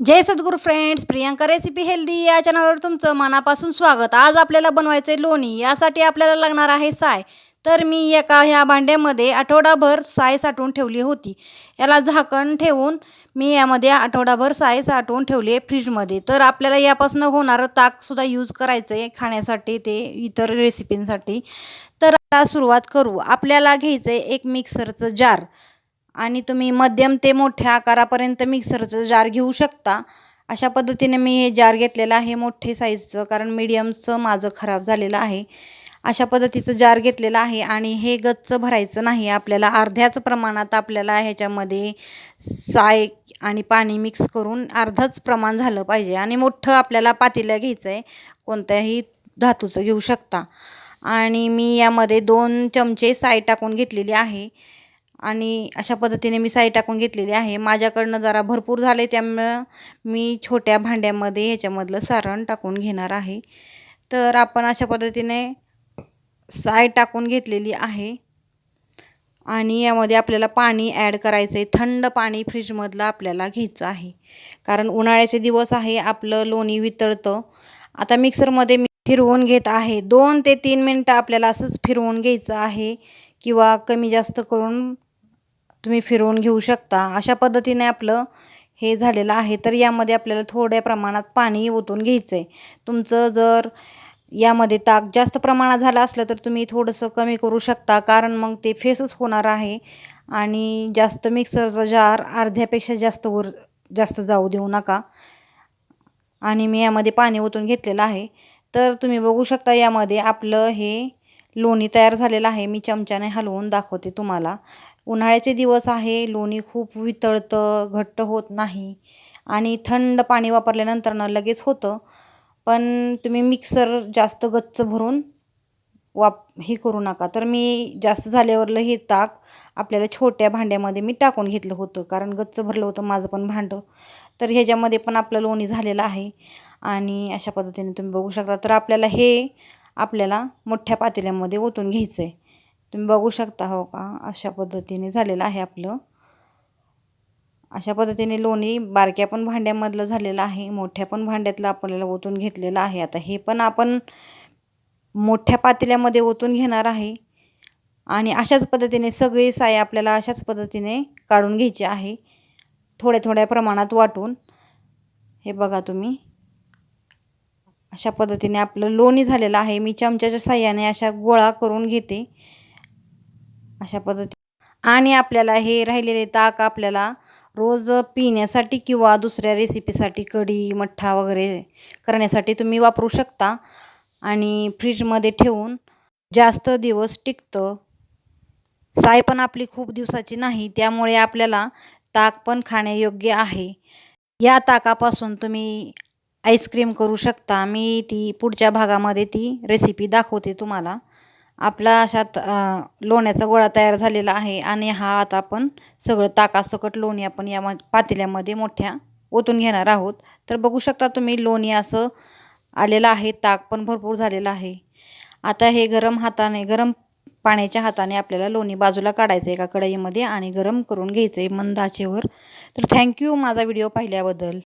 जय सद्गुरू friends Priyanka recipe healthy या चॅनलवर तुमचं मनापासून स्वागत. आज आपल्याला बनवायचे लोणी. यासाठी आपल्याला लागणार आहे साय. तर मी एका ह्या भांड्यामध्ये आठवडाभर साय साठवून ठेवली होती. याला झाकण ठेवून मी यामध्ये आठवडाभर साय साठवून ठेवली आहे फ्रीजमध्ये तर आपल्याला यापासून होणारं ताकसुद्धा यूज करायचं आहे खाण्यासाठी ते इतर रेसिपींसाठी तर आता सुरुवात करू. आपल्याला घ्यायचं आहे एक मिक्सरचं जार आणि तुम्ही मध्यम ते मोठ्या आकारापर्यंत मिक्सरचं जार घेऊ शकता. अशा पद्धतीने मी हे जार घेतलेलं आहे मोठे साईजचं कारण मीडियमचं माझं खराब झालेलं आहे. अशा पद्धतीचं जार घेतलेलं आहे आणि हे गच्च भरायचं नाही. आपल्याला अर्ध्याच प्रमाणात आपल्याला ह्याच्यामध्ये साय आणि पाणी मिक्स करून अर्धंच प्रमाण झालं पाहिजे आणि मोठं आपल्याला पातेलं घ्यायचं आहे कोणत्याही धातूचं घेऊ शकता. आणि मी यामध्ये दोन चमचे साय टाकून घेतलेली आहे. आणि अशा पद्धतीने मी साई टाकून घेतलेली आहे. माझ्याकडनं जरा भरपूर झाले त्यामुळं मी छोट्या भांड्यामध्ये ह्याच्यामधलं सारण टाकून घेणार आहे. तर आपण अशा पद्धतीने साय टाकून घेतलेली आहे. आणि यामध्ये आपल्याला पाणी ॲड करायचं आहे थंड पाणी फ्रीजमधलं आपल्याला घ्यायचं आहे. कारण उन्हाळ्याचे दिवस आहे आपलं लोणी वितळतं. आता मिक्सरमध्ये मी फिरवून घेत आहे. दोन ते तीन मिनटं आपल्याला असंच फिरवून घ्यायचं आहे किंवा कमी जास्त करून तुम्ही फिरवून घेऊ शकता. अशा पद्धतीने आपलं हे झालेलं आहे. तर यामध्ये आपल्याला थोड्या प्रमाणात पाणी ओतून घ्यायचं आहे तुमचं जर यामध्ये ताक जास्त प्रमाणात झालं असलं तर तुम्ही थोडंसं कमी करू शकता. कारण मग ते फेसच होणार आहे. आणि जास्त मिक्सरचा जार अर्ध्यापेक्षा जास्त वर जास्त जाऊ देऊ नका. आणि मी यामध्ये पाणी ओतून घेतलेलं आहे. तर तुम्ही बघू शकता यामध्ये आपलं हे लोणी तयार झालेलं आहे. मी चमच्याने हलवून दाखवते तुम्हाला. उन्हाळ्याचे दिवस आहे. लोणी खूप वितळतं घट्ट होत नाही आणि थंड पाणी वापरल्यानंतर लगेच होतं. पण तुम्ही मिक्सर जास्त गच्च भरून वाप हे करू नका. तर मी जास्त झाल्यावरलं हे ताक आपल्याला छोट्या भांड्यामध्ये मी टाकून घेतलं होतं. कारण गच्च भरलं होतं माझं पण भांडं. तर ह्याच्यामध्ये पण आपलं लोणी झालेलं आहे. आणि अशा पद्धतीने तुम्ही बघू शकता. तर आपल्याला हे आपल्याला मोठ्या पातेल्यामध्ये ओतून घ्यायचं आहे तुम्ही बघू शकता हो का अशा पद्धतीने झालेलं आहे आपलं. अशा पद्धतीने लोणी बारक्या पण भांड्यामधलं झालेलं आहे मोठ्या पण भांड्यातलं आपल्याला ओतून घेतलेलं आहे. आता हे पण आपण मोठ्या पातेल्यामध्ये ओतून घेणार आहे. आणि अशाच पद्धतीने सगळी साय आपल्याला अशाच पद्धतीने काढून घ्यायची आहे. थोड्या थोड्या प्रमाणात वाटून. हे बघा तुम्ही. अशा पद्धतीने आपलं लोणी झालेलं आहे. मी चमच्याच्या साह्याने अशा गोळा करून घेते. अशा पद्धती आणि आपल्याला हे राहिलेले ताक आपल्याला रोज पिण्यासाठी किंवा दुसऱ्या रेसिपीसाठी कढी मठ्ठा वगैरे करण्यासाठी तुम्ही वापरू शकता. आणि फ्रीजमध्ये ठेवून जास्त दिवस टिकतं. साय पण आपली खूप दिवसाची नाही त्यामुळे आपल्याला ताक पण खाण्यायोग्य आहे. या ताकापासून तुम्ही आईस्क्रीम करू शकता. मी ती पुढच्या भागामध्ये ती रेसिपी दाखवते तुम्हाला. आपला अशात लोण्याचा गोळा तयार झालेला आहे आणि हा आता आपण सगळं ताकासकट लोणी आपण या पातेल्यामध्ये मोठ्या ओतून घेणार आहोत. तर बघू शकता तुम्ही लोणी असं आलेलं आहे ताक पण भरपूर झालेलं आहे. आता हे गरम हाताने गरम पाण्याच्या हाताने आपल्याला लोणी बाजूला काढायचं आहे एका कढईमध्ये आणि गरम करून घ्यायचं आहे मंद आचेवर तर थँक्यू माझा व्हिडिओ पाहिल्याबद्दल.